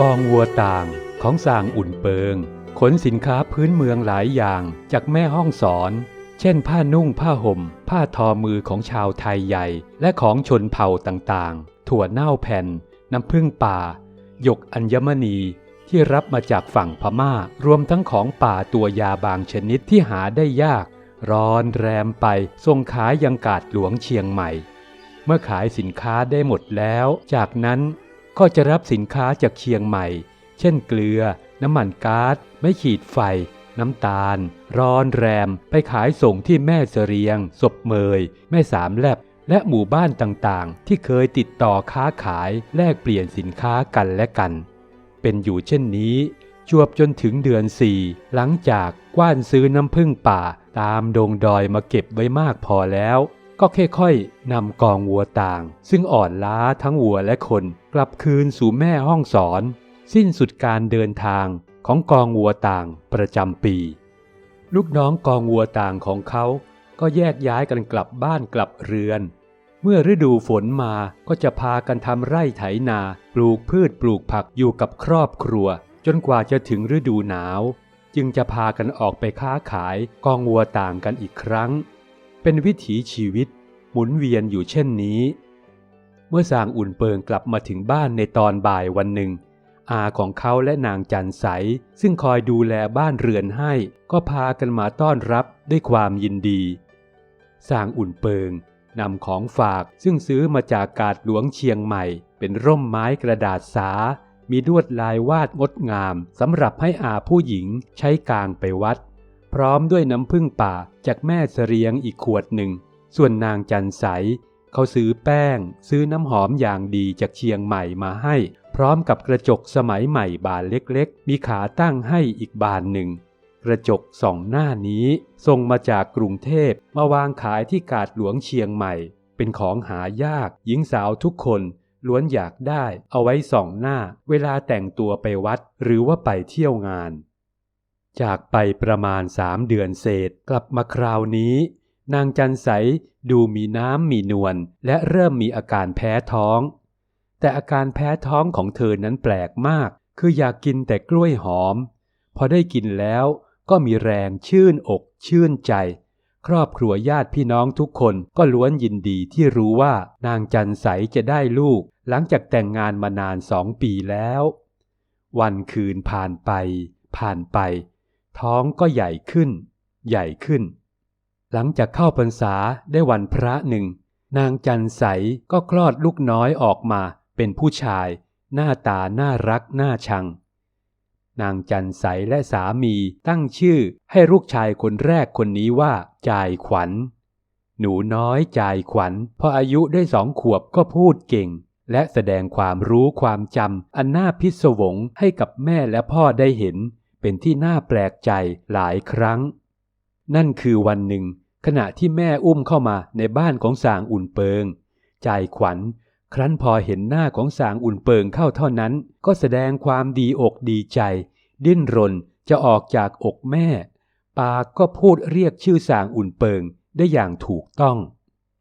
กองวัวต่างของสางอุ่นเปิง ขนสินค้าพื้นเมืองหลายอย่างจากแม่ห้องสอน เช่นผ้านุ่งผ้าห่ม ผ้าทอมือของชาวไทยใหญ่ และของชนเผ่าต่างๆ ถั่วเน่าแผ่น น้ำผึ้งป่า หยกอัญมณีที่รับมาจากฝั่งพม่า รวมทั้งของป่าตัวยาบางชนิดที่หาได้ยาก ร้อนแรมไปส่งขายยังกาดหลวงเชียงใหม่ เมื่อขายสินค้าได้หมดแล้ว จากนั้น ก็จะรับสินค้าจากเชียงใหม่ เช่นเกลือ น้ำมันก๊าซไม่ขีดไฟ น้ำตาล ร้อนแรม ไปขายส่งที่แม่เสรียงศพเมย แม่สามแลบ และหมู่บ้านต่างๆ ที่เคยติดต่อค้าขายแลกเปลี่ยนสินค้ากันและกัน เป็นอยู่เช่นนี้จวบจนถึงเดือนสี่หลังจากกว้านซื้อน้ำผึ้งป่าตามดงดอยมาเก็บไว้มากพอแล้ว ก็ค่อยๆนำกองวัวต่าง ซึ่งอ่อนล้าทั้งวัวและคน กลับคืนสู่แม่ห้องสอน สิ้นสุดการเดินทางของกองวัวต่างประจำปี ลูกน้องกองวัวต่างของเขาก็แยกย้ายกันกลับบ้านกลับเรือน เมื่อฤดูฝนมาก็จะพากันทำไร่ไถนา ปลูกพืชปลูกผักอยู่กับครอบครัว จนกว่าจะถึงฤดูหนาว จึงจะพากันออกไปค้าขายกองวัวต่างกันอีกครั้ง เป็นวิถีชีวิตหมุนเวียนอยู่เช่นนี้ เมื่อสางอุ่นเปิงกลับมาถึงบ้านในตอนบ่ายวันหนึ่ง อาของเขาและนางจันใส ซึ่งคอยดูแลบ้านเรือนให้ ก็พากันมาต้อนรับด้วยความยินดีสางอุ่นเปิงนำของฝากซึ่งซื้อมาจากกาดหลวงเชียงใหม่ เป็นร่มไม้กระดาษสา มีลวดลายวาดงดงามสำหรับให้อาผู้หญิงใช้กางไปวัด พร้อมด้วยน้ำผึ้งป่าจากแม่เสรียงอีกขวดหนึ่ง ส่วนนางจันใส เขาซื้อแป้ง ซื้อน้ำหอมอย่างดีจากเชียงใหม่มาให้ พร้อมกับกระจกสมัยใหม่บานเล็กๆ มีขาตั้งให้อีกบานหนึ่ง กระจกสองหน้านี้ส่งมาจากกรุงเทพมาวางขายที่กาดหลวงเชียงใหม่ เป็นของหายากหญิงสาวทุกคนล้วนอยากได้เอาไว้ส่องหน้า เวลาแต่งตัวไปวัดหรือว่าไปเที่ยวงาน จากไปประมาณสามเดือนเศษกลับมาคราวนี้ นางจันใสดูมีน้ำมีนวลและเริ่มมีอาการแพ้ท้อง แต่อาการแพ้ท้องของเธอนั้นแปลกมาก คืออยากกินแต่กล้วยหอม พอได้กินแล้วก็มีแรงชื่นอกชื่นใจ ครอบครัวญาติพี่น้องทุกคนก็ล้วนยินดีที่รู้ว่านางจันใสจะได้ลูก หลังจากแต่งงานมานานสองปีแล้ว วันคืนผ่านไป ผ่านไป ท้องก็ใหญ่ขึ้น ใหญ่ขึ้น หลังจากเข้าพรรษาได้วันพระหนึ่ง นางจันใสก็คลอดลูกน้อยออกมาเป็นผู้ชาย หน้าตาน่ารักน่าชัง นางจันใสและสามีตั้งชื่อให้ลูกชายคนแรกคนนี้ว่าจายขวัญ หนูน้อยจายขวัญ พออายุได้สองขวบก็พูดเก่งและแสดงความรู้ความจำอันน่าพิศวงให้กับแม่และพ่อได้เห็น เป็นที่น่าแปลกใจหลายครั้ง นั่นคือวันหนึ่ง ขณะที่แม่อุ้มเข้ามาในบ้านของสางอุ่นเปิงจายขวัญ ครั้นพอเห็นหน้าของสางอุ่นเปิงเข้าเท่านั้น ก็แสดงความดีอกดีใจ ดิ้นรนจะออกจากอกแม่ ปากก็พูดเรียกชื่อสางอุ่นเปิงได้อย่างถูกต้อง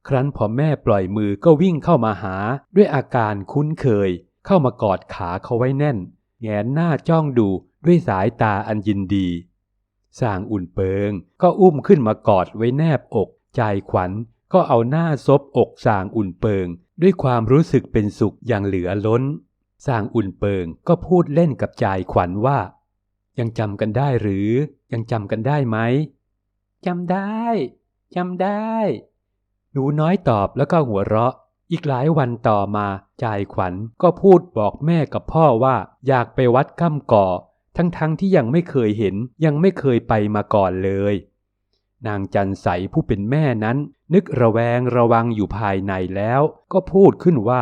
ครั้นพอแม่ปล่อยมือก็วิ่งเข้ามาหาด้วยอาการคุ้นเคย เข้ามากอดขาเขาไว้แน่น แงนหน้าจ้องดู ด้วยสายตาอันยินดีสางอุ่นเปิงก็อุ้มขึ้นมากอดไว้แนบอกใจขวัญก็เอาหน้าซบอกสางอุ่นเปิง ด้วยความรู้สึกเป็นสุขอย่างเหลือล้นสางอุ่นเปิงก็พูดเล่นกับจายขวัญว่า ยังจำกันได้หรือ ยังจำกันได้ไหมจำได้จำได้ หนูน้อยตอบแล้วก็หัวเราะ อีกหลายวันต่อมาจายขวัญก็พูดบอกแม่กับพ่อว่า อยากไปวัดก้ำก่อ ทั้งๆทที่ยังไม่เคยเห็นยังไม่เคยไปมาก่อนเลย นางจันใสผู้เป็นแม่นั้น นึกระแวงระวังอยู่ภายในแล้ว ก็พูดขึ้นว่า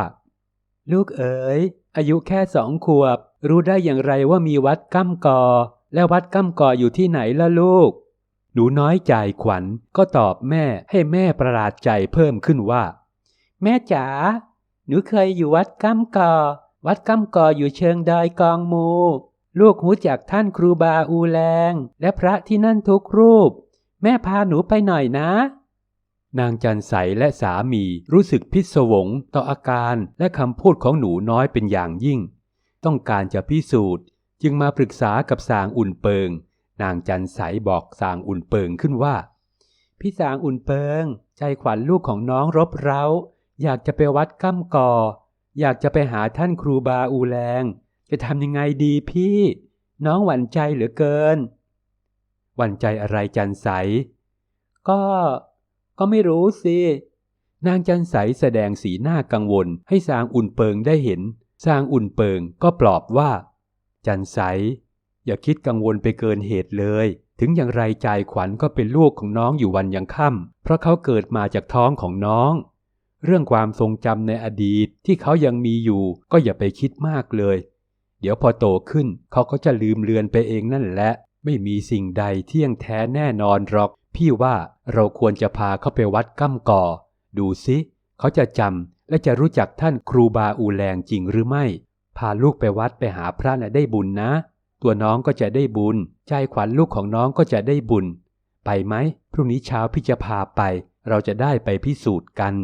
ลูกเอ๋ย อายุแค่สองขวบ รู้ได้อย่างไรว่ามีวัดก้ำกอ และวัดก้ำกออยู่ที่ไหนล่ะลูก หนูน้อยใจขวัญก็ตอบแม่ให้แม่ประหลาดใจเพิ่มขึ้นว่า แม่จ๋าหนูเคยอยู่วัดก้ำกอ วัดก้ำกออยู่เชิงดอยกองมู ลูกหูจากท่านครูบาอูแลง และพระที่นั่นทุกรูป แม่พาหนูไปหน่อยนะ นางจันใสและสามีรู้สึกพิศวงต่ออาการและคำพูดของหนูน้อยเป็นอย่างยิ่ง ต้องการจะพิสูจน์ จึงมาปรึกษากับสางอุ่นเปิง นางจันใสบอกสางอุ่นเปิงขึ้นว่า พี่สางอุ่นเปิง ใจขวัญลูกของน้องรบเร้า อยากจะไปวัดก้ำกอ อยากจะไปหาท่านครูบาอูแรง จะทำยังไงดีพี่ น้องหวั่นใจเหลือเกิน หวั่นใจอะไรจันใส ก็ ก็ไม่รู้สิ นางจันใสแสดงสีหน้ากังวล ให้สางอุ่นเปิงได้เห็น สางอุ่นเปิงก็ปลอบว่า จันใส อย่าคิดกังวลไปเกินเหตุเลย ถึงอย่างไรใจขวัญก็เป็นลูกของน้องอยู่วันยังค่ำเพราะเขาเกิดมาจากท้องของน้องเรื่องความทรงจำในอดีตที่เขายังมีอยู่ก็อย่าไปคิดมากเลย เดี๋ยวพอโตขึ้นเขาก็จะลืมเลือนไปเองนั่นแหละ ไม่มีสิ่งใดเที่ยงแท้แน่นอนหรอก พี่ว่าเราควรจะพาเขาไปวัดก้ำก่อ ดูสิเขาจะจำและจะรู้จักท่านครูบาอูแลงจริงหรือไม่ พาลูกไปวัดไปหาพระน่ะได้บุญนะ ตัวน้องก็จะได้บุญ ใจขวัญลูกของน้องก็จะได้บุญ ไปไหมพรุ่งนี้เช้าพี่จะพาไป เราจะได้ไปพิสูจน์กัน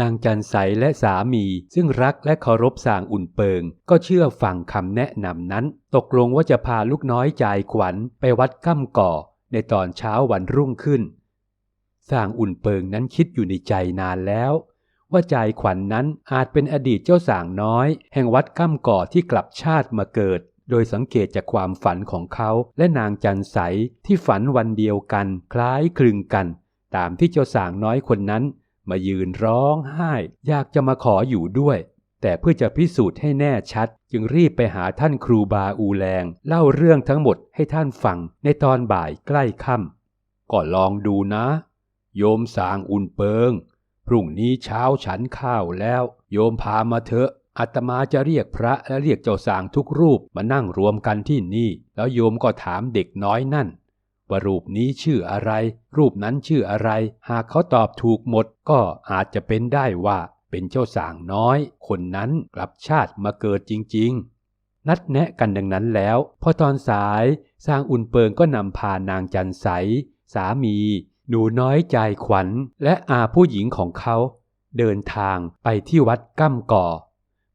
นางจันใสและสามี ซึ่งรักและเคารพสางอุ่นเปิง ก็เชื่อฟังคำแนะนำนั้น ตกลงว่าจะพาลูกน้อยจ่ายขวัญไปวัดก้ำก่อ ในตอนเช้าวันรุ่งขึ้นสางอุ่นเปิงนั้นคิดอยู่ในใจนานแล้ว ว่าจ่ายขวัญนนั้นอาจเป็นอดีตเจ้าสางน้อย แห่งวัดก้ำก่อที่กลับชาติมาเกิด โดยสังเกตจากความฝันของเขาและนางจันใสที่ฝันวันเดียวกัน คล้ายคลึงกัน ตามที่เจ้าสางน้อยคนนั้น มายืนร้องไห้ อยากจะมาขออยู่ด้วย แต่เพื่อจะพิสูจน์ให้แน่ชัด จึงรีบไปหาท่านครูบาอูแลง เล่าเรื่องทั้งหมดให้ท่านฟังในตอนบ่ายใกล้ค่ำก็ลองดูนะ โยมสางอุ่นเปิง พรุ่งนี้เช้าฉันข้าวแล้ว โยมพามาเถอะอาตมาจะเรียกพระและเรียกเจ้าสางทุกรูปมานั่งรวมกันที่นี่ แล้วโยมก็ถามเด็กน้อยนั่น ว่ารูปนี้ชื่ออะไร รูปนั้นชื่ออะไร หากเขาตอบถูกหมดก็อาจจะเป็นได้ว่าเป็นเจ้าสางน้อย คนนั้นกลับชาติมาเกิดจริง ๆ นัดแนะกันดังนั้นแล้ว พอตอนสายสร้างอุ่นเปิงก็นำพานางจันใส สามี หนูน้อยใจขวัญ และอาผู้หญิงของเขา เดินทางไปที่วัดก้ำก่อ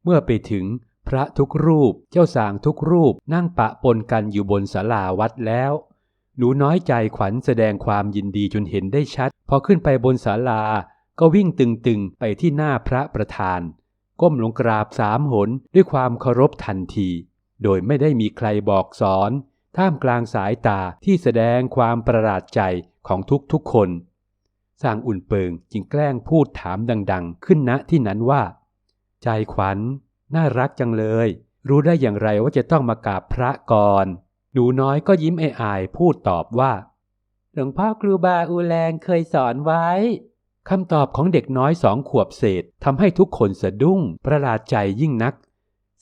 เมื่อไปถึงพระทุกรูป เจ้าสางทุกรูปนั่งปะปนกันอยู่บนศาลาวัดแล้ว หนูน้อยใจขวัญแสดงความยินดีจนเห็นได้ชัด พอขึ้นไปบนศาลา ก็วิ่งตึงๆ ไปที่หน้าพระประธาน ก้มลงกราบสามหนด้วยความเคารพทันที โดยไม่ได้มีใครบอกสอน ท่ามกลางสายตาที่แสดงความประหลาดใจของทุกๆคนสร้างอุ่นเปิงจึงแกล้งพูดถามดัง ๆ ขึ้นณที่นั้นว่า ใจขวัญ น่ารักจังเลย รู้ได้อย่างไรว่าจะต้องมากราบพระก่อน หนูน้อยก็ยิ้มไอายพูดตอบว่า หลวงพ่อครูบาอูแลงเคยสอนไว้คำตอบของเด็กน้อยสองขวบเศษทำให้ทุกคนสะดุ้งประหลาดใจยิ่งนัก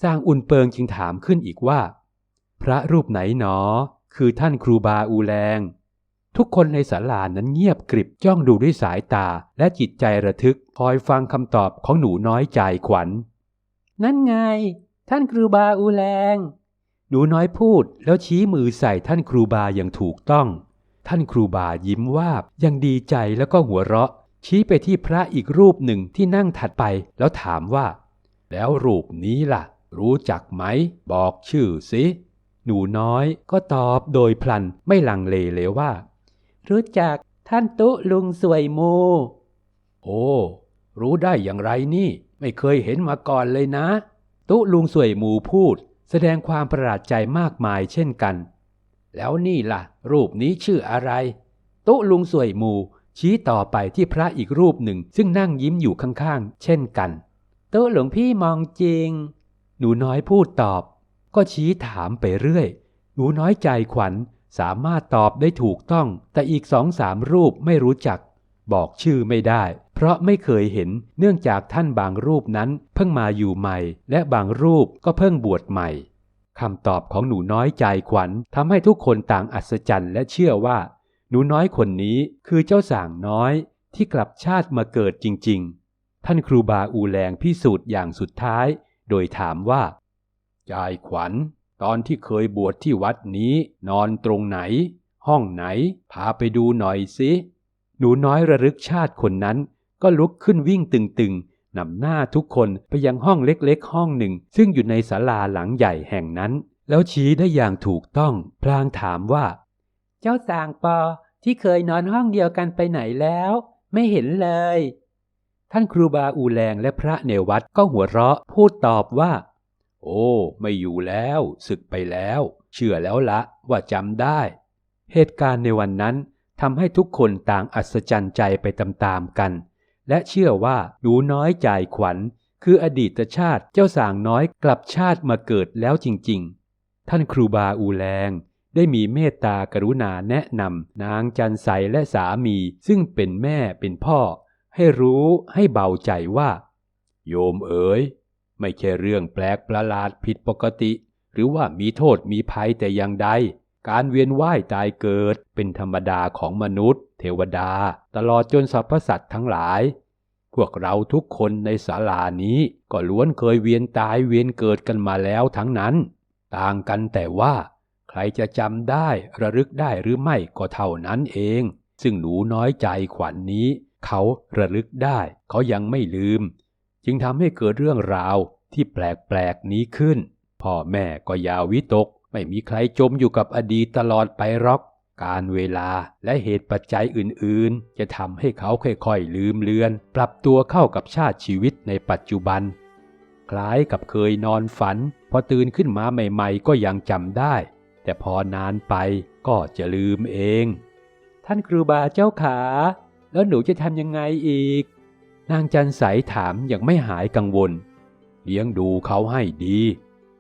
สร้างอุ่นเปิงจึงถามขึ้นอีกว่า พระรูปไหนหนอ คือท่านครูบาอูแลง ทุกคนในศาลานั้นเงียบกริบจ้องดูด้วยสายตาและจิตใจระทึกคอยฟังคำตอบของหนูน้อยใจขวัญนั่นไง ท่านครูบาอูแลง หนูน้อยพูดแล้วชี้มือใส่ท่านครูบาอย่างถูกต้อง ท่านครูบายิ้มวาบยังดีใจแล้วก็หัวเราะ ชี้ไปที่พระอีกรูปหนึ่งที่นั่งถัดไปแล้วถามว่า แล้วรูปนี้ล่ะ รู้จักไหม บอกชื่อสิหนูน้อยก็ตอบโดยพลันไม่ลังเลเลยว่า รู้จักท่านตุลุงสวยมูโอ้รู้ได้อย่างไรนี่ ไม่เคยเห็นมาก่อนเลยนะ ตุลุงสวยหมูพูด แสดงความประหลาดใจมากมายเช่นกัน แล้วนี่ล่ะ รูปนี้ชื่ออะไร โตุลุงสวยหมู ชี้ต่อไปที่พระอีกรูปหนึ่ง ซึ่งนั่งยิ้มอยู่ข้างๆ เช่นกัน โตุหลวงพี่มองจริง หนูน้อยพูดตอบ ก็ชี้ถามไปเรื่อย หนูน้อยใจขวัญสามารถตอบได้ถูกต้อง แต่อีกสองสามรูปไม่รู้จัก บอกชื่อไม่ได้ เพราะไม่เคยเห็นเนื่องจากท่านบางรูปนั้นเพิ่งมาอยู่ใหม่ และบางรูปก็เพิ่งบวชใหม่คำตอบของหนูน้อยใจขวัญทำให้ทุกคนต่างอัศจรรย์และเชื่อว่า หนูน้อยคนนี้คือเจ้าสางน้อยที่กลับชาติมาเกิดจริง ๆ ท่านครูบาอูแลงพิสูจน์อย่างสุดท้าย โดยถามว่าจายขวัญ ตอนที่เคยบวชที่วัดนี้นอนตรงไหน ห้องไหน พาไปดูหน่อยสิ หนูน้อยระลึกชาติคนนั้น ก็ลุกขึ้นวิ่งตึงนำหน้าทุกคนไปยังห้องเล็กๆ ห้องหนึ่ง ซึ่งอยู่ในศาลาหลังใหญ่แห่งนั้น แล้วชี้ได้อย่างถูกต้อง พลางถามว่า เจ้าสางปอที่เคยนอนห้องเดียวกันไปไหนแล้ว ไม่เห็นเลย ท่านครูบาอูแลงและพระเนวัดก็หัวเราะพูดตอบว่า โอ้ ไม่อยู่แล้วศึกไปแล้ว เชื่อแล้วละว่าจำได้ เหตุการณ์ในวันนั้น ทำให้ทุกคนต่างอัศจรรย์ใจไปตามๆกัน และเชื่อว่าหนูน้อยจ่ายขวัญ คืออดีตชาติเจ้าสางน้อยกลับชาติมาเกิดแล้วจริง ๆ ท่านครูบาอูแลงได้มีเมตตากรุณาแนะนำนางจันใสและสามีซึ่งเป็นแม่เป็นพ่อ ให้รู้ให้เบาใจว่า โยมเอ๋ย ไม่ใช่เรื่องแปลกประหลาดผิดปกติ หรือว่ามีโทษมีภัยแต่อย่างใด การเวียนว่ายตายเกิดเป็นธรรมดาของมนุษย์ เทวดา ตลอดจนสรรพสัตว์ทั้งหลาย พวกเราทุกคนในศาลานี้ก็ล้วนเคยเวียนตายเวียนเกิดกันมาแล้วทั้งนั้น ต่างกันแต่ว่า ใครจะจำได้ระลึกได้หรือไม่ก็เท่านั้นเอง ซึ่งหนูน้อยใจขวัญนนี้ เขาระลึกได้ เขายังไม่ลืม จึงทำให้เกิดเรื่องราวที่แปลกๆนี้ขึ้น พ่อแม่ก็ยาวิตก ไม่มีใครจมอยู่กับอดีตตลอดไปหรอก การเวลาและเหตุปัจจัยอื่นๆ จะทำให้เขาค่อยๆ ลืมเลือน ปรับตัวเข้ากับชาติชีวิตในปัจจุบัน คล้ายกับเคยนอนฝัน พอตื่นขึ้นมาใหม่ ๆ ก็ยังจำได้ แต่พอนานไปก็จะลืมเอง ท่านครูบาเจ้าขา แล้วหนูจะทำยังไงอีก นางจันใสถามอย่างไม่หายกังวล เลี้ยงดูเขาให้ดี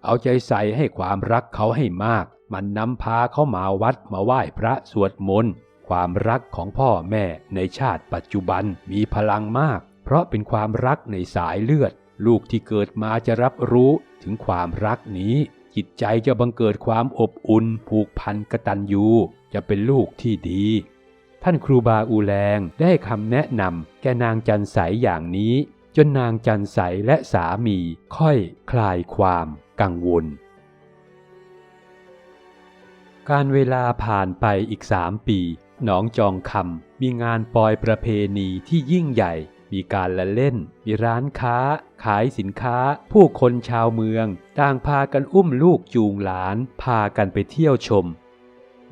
เอาใจใส่ให้ความรักเขาให้มาก มันนำพาเขามาวัดมาไหว้พระสวดมนต์ความรักของพ่อแม่ในชาติปัจจุบันมีพลังมาก เพราะเป็นความรักในสายเลือด ลูกที่เกิดมาจะรับรู้ถึงความรักนี้ จิตใจจะบังเกิดความอบอุ่น ผูกพันกตัญญูจะเป็นลูกที่ดี ท่านครูบาอูแลงได้คำแนะนำแก่นางจันใสอย่างนี้ จนนางจันใสและสามีค่อยคลายความ กังวล การเวลาผ่านไปอีกสามปี หนองจองคำมีงานปอยประเพณีที่ยิ่งใหญ่ มีการละเล่น มีร้านค้า ขายสินค้า ผู้คนชาวเมือง ต่างพากันอุ้มลูกจูงหลาน พากันไปเที่ยวชม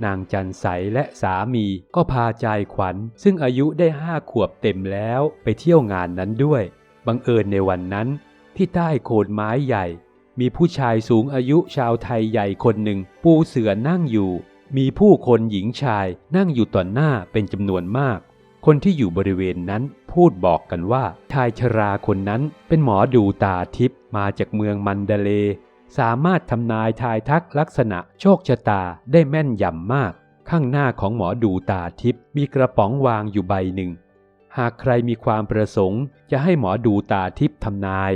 นางจันใสและสามีก็พาใจขวัญ ซึ่งอายุได้ห้าขวบเต็มแล้วไปเที่ยวงานนั้นด้วย บังเอิญในวันนั้น ที่ใต้โคนไม้ใหญ่ มีผู้ชายสูงอายุชาวไทยใหญ่คนหนึ่ง ปูเสือนั่งอยู่ มีผู้คนหญิงชายนั่งอยู่ต่อหน้าเป็นจำนวนมาก คนที่อยู่บริเวณนั้นพูดบอกกันว่า ชายชราคนนั้นเป็นหมอดูตาทิพย์มาจากเมืองมันเดเล สามารถทำนายทายทักลักษณะโชคชะตาได้แม่นยำมาก ข้างหน้าของหมอดูตาทิพย์มีกระป๋องวางอยู่ใบหนึ่ง หากใครมีความประสงค์จะให้หมอดูตาทิพย์ทำนาย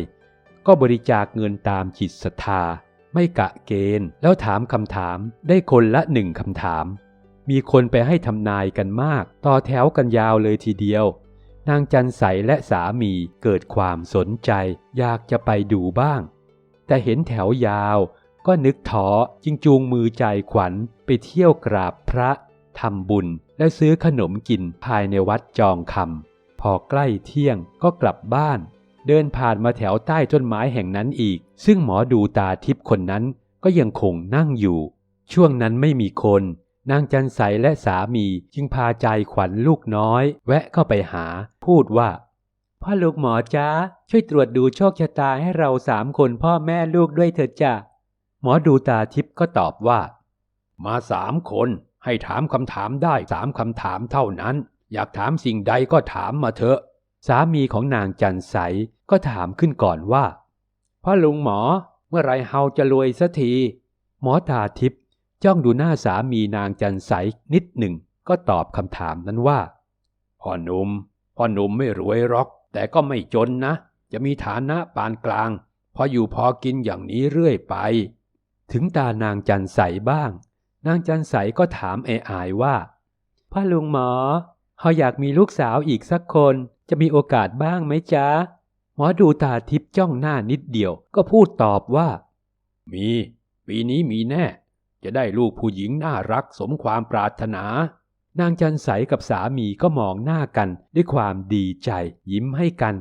ก็บริจาคเงินตามจิตศรัทธา ไม่กะเกณฑ์ แล้วถามคำถามได้คนละหนึ่งคำถาม มีคนไปให้ทำนายกันมาก ต่อแถวกันยาวเลยทีเดียว นางจันใสและสามีเกิดความสนใจ อยากจะไปดูบ้าง แต่เห็นแถวยาวก็นึกท้อจึงจูงมือใจขวัญไปเที่ยวกราบพระทำบุญและซื้อขนมกินภายในวัดจองคำพอใกล้เที่ยงก็กลับบ้าน เดินผ่านมาแถวใต้ต้นไม้แห่งนั้นอีก ซึ่งหมอดูตาทิพย์คนนั้นก็ยังคงนั่งอยู่ ช่วงนั้นไม่มีคน นางจันใสและสามีจึงพาใจขวัญลูกน้อย แวะเข้าไปหา พูดว่า พ่อลูกหมอจ้าช่วยตรวจดูโชคชะตาให้เราสามคนพ่อแม่ลูกด้วยเถิดจ้ะหมอดูตาทิพย์ก็ตอบว่า มาสามคนให้ถามคำถามได้สามคำถามเท่านั้น อยากถามสิ่งใดก็ถามมาเถอะ สามีของนางจันใสก็ถามขึ้นก่อนว่าพ่อลุงหมอเมื่อไรเฮาจะรวยสักที หมอตาทิพย์จ้องดูหน้าสามีนางจันใสนิดหนึ่งก็ตอบคำถามนั้นว่าพ่อหนุ่มพ่อหนุ่มไม่รวยหรอก แต่ก็ไม่จนนะ จะมีฐานะปานกลาง พออยู่พอกินอย่างนี้เรื่อยไป ถึงตานางจันใสบ้าง นางจันใสก็ถามเออายว่าพ่อลุงหมอเขาอยากมีลูกสาวอีกสักคน จะมีโอกาสบ้างไหมจ๊ะ หมอดูตาทิพย์จ้องหน้านิดเดียว ก็พูดตอบว่า มี ปีนี้มีแน่ จะได้ลูกผู้หญิงน่ารักสมความปรารถนา นางจันใสกับสามีก็มองหน้ากันด้วยความดีใจยิ้มให้กัน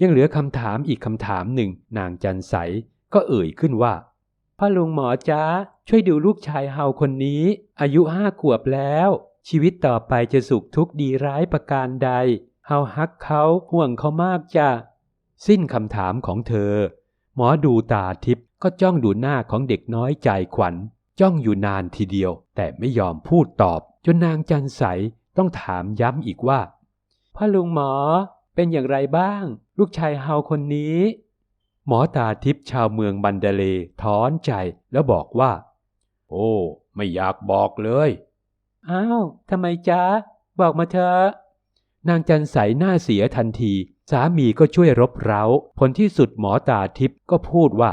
ยังเหลือคำถามอีกคำถามหนึ่ง นางจันใสก็เอ่ยขึ้นว่าพ่อลุงหมอจ๊ะช่วยดูลูกชายเฮาคนนี้ อายุห้าขวบแล้ว ชีวิตต่อไปจะสุขทุกข์ดีร้ายประการใด เฮาฮักเขาห่วงเขามากจ้ะ สิ้นคำถามของเธอ หมอดูตาทิพย์ก็จ้องดูหน้าของเด็กน้อยใจขวัญ จ้องอยู่นานทีเดียว แต่ไม่ยอมพูดตอบ จนนางจันใสต้องถามย้ำอีกว่าพ่อลุงหมอเป็นอย่างไรบ้าง ลูกชายเฮาคนนี้ หมอตาทิพย์ชาวเมืองบันเดเลถอนใจแล้วบอกว่า โอ้ ไม่อยากบอกเลย อ้าวทำไมจ๊ะ บอกมาเถอะ นางจันใสหน้าเสียทันที สามีก็ช่วยรบเร้า ผลที่สุดหมอตาทิพย์ก็พูดว่า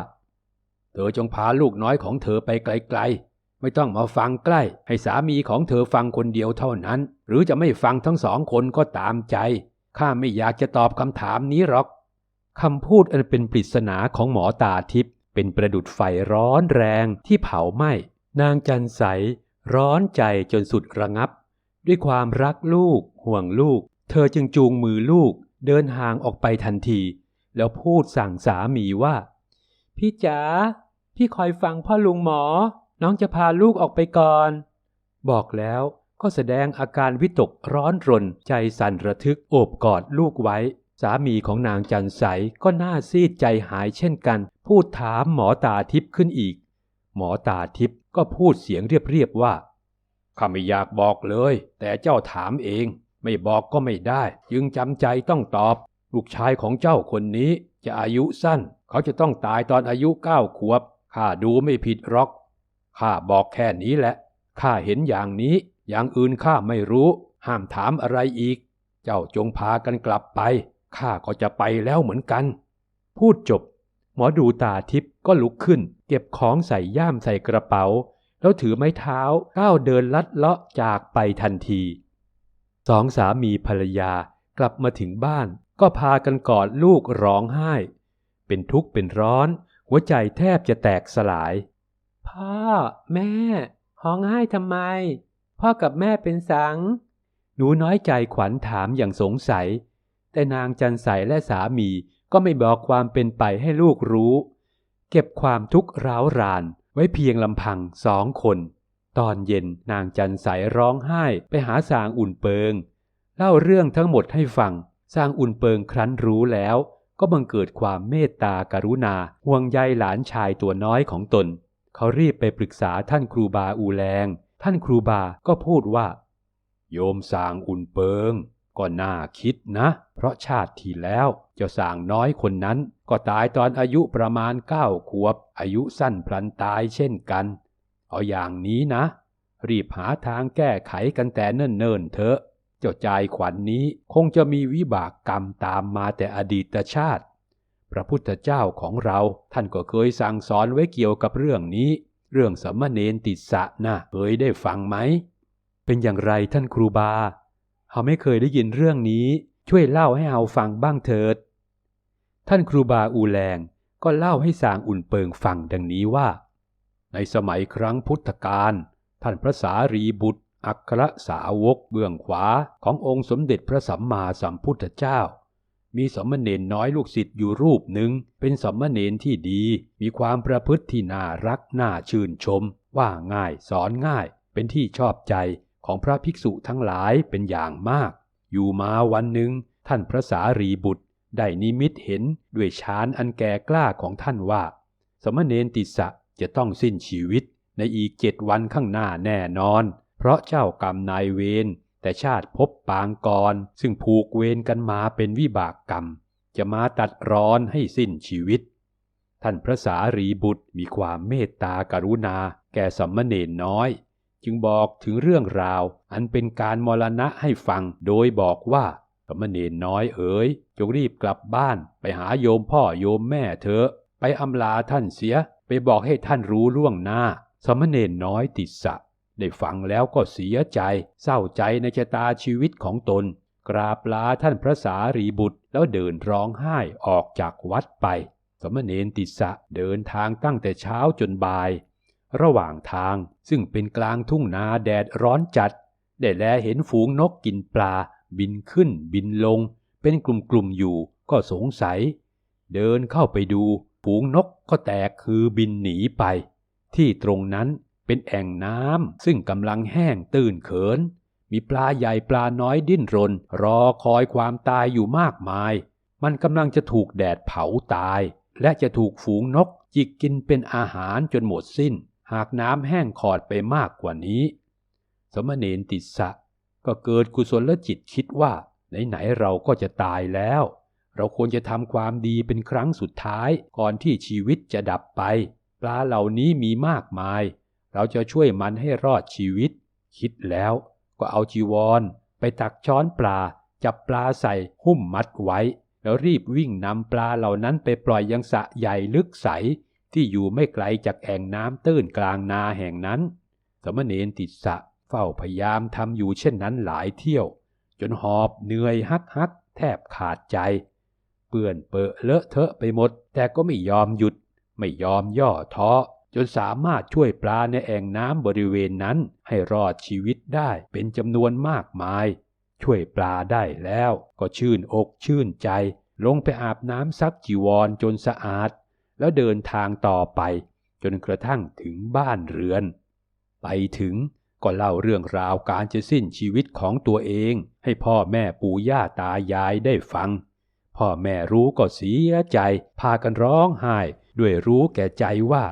เธอจงพาลูกน้อยของเธอไปไกลๆ ไม่ต้องมาฟังใกล้ ให้สามีของเธอฟังคนเดียวเท่านั้น หรือจะไม่ฟังทั้งสองคนก็ตามใจ ข้าไม่อยากจะตอบคำถามนี้หรอกคำพูดอันเป็นปริศนาของหมอตาทิพย์เป็นประดุดไฟร้อนแรงที่เผาไหม้นางจันใส ร้อนใจจนสุดระงับ ด้วยความรักลูก ห่วงลูก เธอจึงจูงมือลูกเดินห่างออกไปทันที แล้วพูดสั่งสามีว่า พี่จ๋าพี่คอยฟังพ่อลุงหมอ น้องจะพาลูกออกไปก่อน บอกแล้วก็แสดงอาการวิตกร้อนรนใจสั่นระทึกโอบกอดลูกไว้ สามีของนางจันใสก็น่าซีดใจหายเช่นกัน พูดถามหมอตาทิพย์ขึ้นอีก หมอตาทิพย์ก็พูดเสียงเรียบๆว่าข้าไม่อยากบอกเลย แต่เจ้าถามเอง ไม่บอกก็ไม่ได้ จึงจำใจต้องตอบ ลูกชายของเจ้าคนนี้จะอายุสั้น เขาจะต้องตายตอนอายุเก้าขวบข้าดูไม่ผิดหรอกข้าบอกแค่นี้แหละข้าเห็นอย่างนี้ อย่างอื่นข้าไม่รู้ ห้ามถามอะไรอีก เจ้าจงพากันกลับไปข้าก็จะไปแล้วเหมือนกัน พูดจบ หมอดูตาทิพย์ก็ลุกขึ้น เก็บของใส่ย่ามใส่กระเป๋า แล้วถือไม้เท้าก้าวเดินลัดเลาะจากไปทันที สองสามีภรรยากลับมาถึงบ้านก็พากันกอดลูกร้องไห้ เป็นทุกข์เป็นร้อน หัวใจแทบจะแตกสลาย พ่อ แม่ร้องไห้ทำไม พ่อกับแม่เป็นสัง หนูน้อยใจขวัญถามอย่างสงสัย แต่นางจันใสและสามีก็ไม่บอกความเป็นไปให้ลูกรู้ เก็บความทุกข์ร้าวรานไว้เพียงลำพังสองคน ตอนเย็นนางจันใสร้องไห้ไปหาสางอุ่นเปิง เล่าเรื่องทั้งหมดให้ฟัง สางอุ่นเปิงครั้นรู้แล้ว ก็บังเกิดความเมตตากรุณาห่วงใยหลานชายตัวน้อยของตน เขารีบไปปรึกษาท่านครูบาอูแลง ท่านครูบาก็พูดว่า โยมสางอุ่นเปิงก็น่าคิดนะ เพราะชาติที่แล้วเจ้าสางน้อยคนนั้น ก็ตายตอนอายุประมาณเก้าขวบ อายุสั้นพลันตายเช่นกัน เอาอย่างนี้นะ รีบหาทางแก้ไขกันแต่เนิ่นๆเถอะ เจ้าจายขวัญนนี้คงจะมีวิบากกรรมตามมาแต่อดีตชาติ พระพุทธเจ้าของเราท่านก็เคยสั่งสอนไว้เกี่ยวกับเรื่องนี้ เรื่องสมณเณรติดสะนะเคยได้ฟังไหม เป็นอย่างไรท่านครูบาเฮาไม่เคยได้ยินเรื่องนี้ช่วยเล่าให้เฮาฟังบ้างเถิด ท่านครูบาอูแลงก็เล่าให้สางอุ่นเปิงฟังดังนี้ว่า ในสมัยครั้งพุทธกาลท่านพระสารีบุตร อัครสาวกเบื้องขวาขององค์สมเด็จพระสัมมาสัมพุทธเจ้า มีสมณเณรน้อยลูกศิษย์อยู่รูปหนึ่ง เป็นสมณเณรที่ดี มีความประพฤติที่น่ารักน่าชื่นชม ว่าง่ายสอนง่าย เป็นที่ชอบใจของพระภิกษุทั้งหลายเป็นอย่างมาก อยู่มาวันหนึ่งท่านพระสารีบุตรได้นิมิตเห็นด้วยฌานอันแก่กล้าของท่านว่า สมณเณรติสะ จะต้องสิ้นชีวิตในอีกเจ็ดวันข้างหน้าแน่นอน เพราะเจ้ากรรมนายเวรแต่ชาติพบปางกรซึ่งผูกเวรกันมาเป็นวิบากกรรม จะมาตัดร้อนให้สิ้นชีวิต ท่านพระสารีบุตรมีความเมตตากรุณา แก่สมเณรน้อย จึงบอกถึงเรื่องราว อันเป็นการมรณะให้ฟังโดยบอกว่าสัมเณรน้อยเอ๋ยจงรีบกลับบ้านไปหาโยมพ่อโยมแม่เถอะไปอำลาท่านเสีย บอกให้ท่านรู้ล่วงหน้า สมณเณรน้อยติดสะได้ฟังแล้วก็เสียใจ เศร้าใจในชะตาชีวิตของตน กราบลาท่านพระสารีบุตรแล้วเดินร้องไห้ออกจากวัดไป สมณเณรติสะเดินทางตั้งแต่เช้าจนบ่าย ระหว่างทางซึ่งเป็นกลางทุ่งนาแดดร้อนจัด ได้แลเห็นฝูงนกกินปลา บินขึ้นบินลง เป็นกลุ่มๆอยู่ก็สงสัย เดินเข้าไปดู ฝูงนกก็แตกคือบินหนีไป ที่ตรงนั้นเป็นแอ่งน้ำซึ่งกำลังแห้งตื้นเขิน มีปลาใหญ่ปลาน้อยดิ้นรน รอคอยความตายอยู่มากมาย มันกำลังจะถูกแดดเผาตาย และจะถูกฝูงนกจิกกินเป็นอาหารจนหมดสิ้น หากน้ำแห้งขอดไปมากกว่านี้ สมณเณรติสสะก็เกิดกุศลจิตคิดว่าไหนๆเราก็จะตายแล้ว เราควรจะทำความดีเป็นครั้งสุดท้ายก่อนที่ชีวิตจะดับไป ปลาเหล่านี้มีมากมาย เราจะช่วยมันให้รอดชีวิต คิดแล้วก็เอาจีวร ไปตักช้อนปลา จับปลาใส่หุ้มมัดไว้ แล้วรีบวิ่งนำปลาเหล่านั้นไปปล่อยยังสระใหญ่ลึกใส ที่อยู่ไม่ไกลจากแอ่งน้ำตื้นกลางนาแห่งนั้น สมณเณรติดสะเฝ้าพยายามทำอยู่เช่นนั้นหลายเที่ยว จนหอบเหนื่อยฮักฮักแทบขาดใจ เปื้อนเปอะเลอะเทอะไปหมด แต่ก็ไม่ยอมหยุด ไม่ยอมย่อท้อจนสามารถช่วยปลาในแอ่งน้ำบริเวณนั้นให้รอดชีวิตได้เป็นจำนวนมากมาย ช่วยปลาได้แล้วก็ชื่นอกชื่นใจ ลงไปอาบน้ำซักจีวรจนสะอาด แล้วเดินทางต่อไป จนกระทั่งถึงบ้านเรือน ไปถึงก็เล่าเรื่องราวการจะสิ้นชีวิตของตัวเอง ให้พ่อแม่ปู่ย่าตายายได้ฟัง พ่อแม่รู้ก็เสียใจ พากันร้องไห้ ด้วยรู้แก่ใจว่า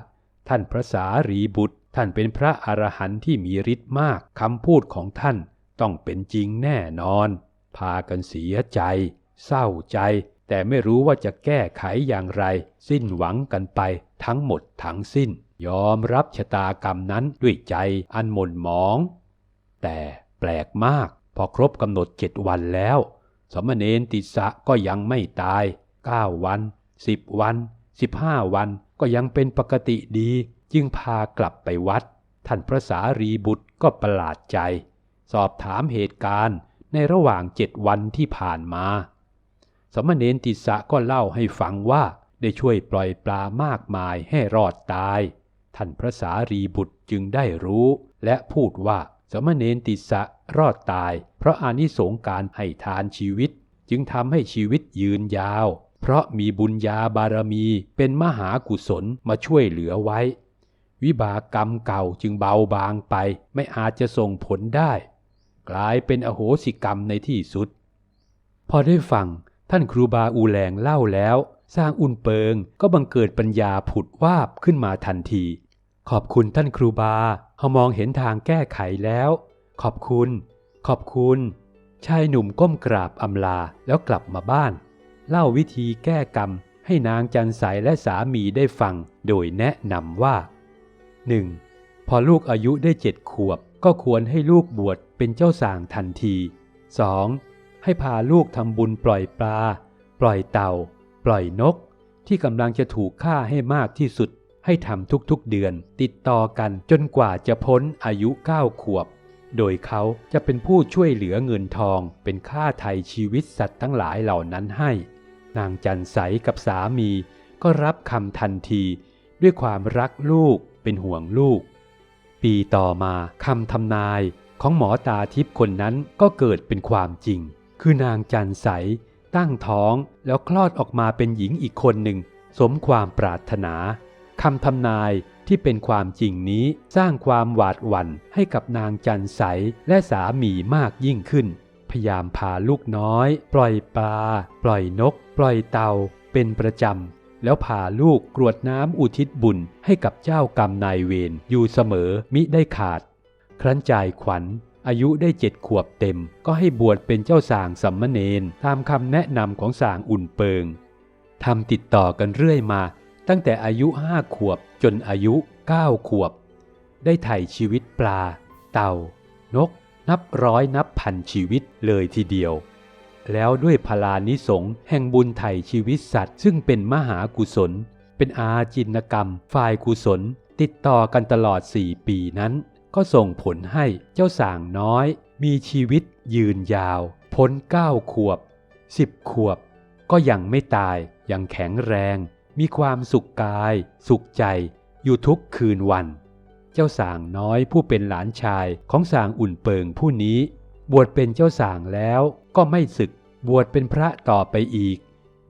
ท่านพระสารีบุตร ท่านเป็นพระอรหันต์ที่มีฤทธิ์มากคำพูดของท่านต้องเป็นจริงแน่นอน พากันเสียใจ เศร้าใจ แต่ไม่รู้ว่าจะแก้ไขอย่างไร สิ้นหวังกันไปทั้งหมดทั้งสิ้น ยอมรับชะตากรรมนั้นด้วยใจอันหม่นหมอง แต่แปลกมากพอครบกำหนดเจ็ดวันแล้ว สมณเณรติสะก็ยังไม่ตายเก้าวันสิบวันสิบห้าวันก็ยังเป็นปกติดี จึงพากลับไปวัด ท่านพระสารีบุตรก็ประหลาดใจ สอบถามเหตุการณ์ในระหว่างเจ็ดวันที่ผ่านมา สมณเณรติสะก็เล่าให้ฟังว่าได้ช่วยปล่อยปลามากมายให้รอดตาย ท่านพระสารีบุตรจึงได้รู้ และพูดว่า สมณเณรติสะรอดตาย เพราะอานิสงการให้ทานชีวิต จึงทำให้ชีวิตยืนยาว เพราะมีบุญญาบารมีเป็นมหากุศลมาช่วยเหลือไว้ วิบากกรรมเก่าจึงเบาบางไป ไม่อาจจะส่งผลได้ กลายเป็นอโหสิกรรมในที่สุด พอได้ฟังท่านครูบาอูแหลงเล่าแล้ว สร้างอุ่นเปิงก็บังเกิดปัญญาผุดวาบขึ้นมาทันที ขอบคุณท่านครูบาเขามองเห็นทางแก้ไขแล้ว ขอบคุณ ขอบคุณ ชายหนุ่มก้มกราบอำลาแล้วกลับมาบ้าน เล่าวิธีแก้กรรมให้นางจันใสและสามีได้ฟังโดยแนะนำว่า 1. พอลูกอายุได้เจ็ดขวบ ก็ควรให้ลูกบวชเป็นเจ้าสางทันที 2. ให้พาลูกทำบุญปล่อยปลา ปล่อยเต่า ปล่อยนก ที่กำลังจะถูกฆ่าให้มากที่สุด ให้ทำทุกๆเดือนติดต่อกันจนกว่าจะพ้นอายุเก้าขวบ โดยเขาจะเป็นผู้ช่วยเหลือเงินทองเป็นค่าไถ่ชีวิตสัตว์ทั้งหลายเหล่านั้นให้ นางจันใสกับสามีก็รับคำทันที ด้วยความรักลูกเป็นห่วงลูก ปีต่อมาคำทำนายของหมอตาทิพย์คนนั้นก็เกิดเป็นความจริง คือนางจันใสตั้งท้องแล้วคลอดออกมาเป็นหญิงอีกคนหนึ่ง สมความปรารถนา คำทำนายที่เป็นความจริงนี้สร้างความหวาดหวั่นให้กับนางจันใสและสามีมากยิ่งขึ้น พยายามพาลูกน้อย ปล่อยปลา ปล่อยนก ปล่อยเต่า เป็นประจำ แล้วพาลูกกรวดน้ำอุทิศบุญให้กับเจ้ากรรมนายเวรอยู่เสมอมิได้ขาด ครั้นจ่ายขวัญอายุได้เจ็ดขวบเต็ม ก็ให้บวชเป็นเจ้าสางสัมมเนนตามคำแนะนำของสางอุ่นเปิงทำติดต่อกันเรื่อยมา ตั้งแต่อายุห้าขวบจนอายุเก้าขวบ ได้ไถ่ชีวิตปลา เต่า นก นับร้อยนับพันชีวิตเลยทีเดียว แล้วด้วยพลานิสง์แห่งบุญไถ่ชีวิตสัตว์ ซึ่งเป็นมหากุศล เป็นอาจินกรรม ฝ่ายกุศล ติดต่อกันตลอดสี่ปีนั้น ก็ส่งผลให้เจ้าสางน้อย มีชีวิตยืนยาว พ้นเก้าขวบสิบขวบ ก็ยังไม่ตายยังแข็งแรง มีความสุขกาย สุขใจ อยู่ทุกคืนวัน เจ้าสางน้อยผู้เป็นหลานชายของสางอุ่นเปิงผู้นี้ บวชเป็นเจ้าสางแล้วก็ไม่ศึก บวชเป็นพระต่อไปอีก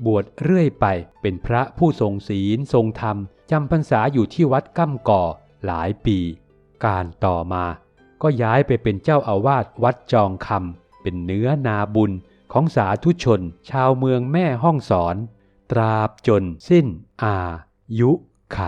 บวชเรื่อยไปเป็นพระผู้ทรงศีลทรงธรรมจำพรรษาอยู่ที่วัดก้ำก่อหลายปี การต่อมาก็ย้ายไปเป็นเจ้าอาวาสวัดจองคำเป็นเนื้อนาบุญของสาธุชน ชาวเมืองแม่ห้องสอน ตราบจนสิ้นอายุไข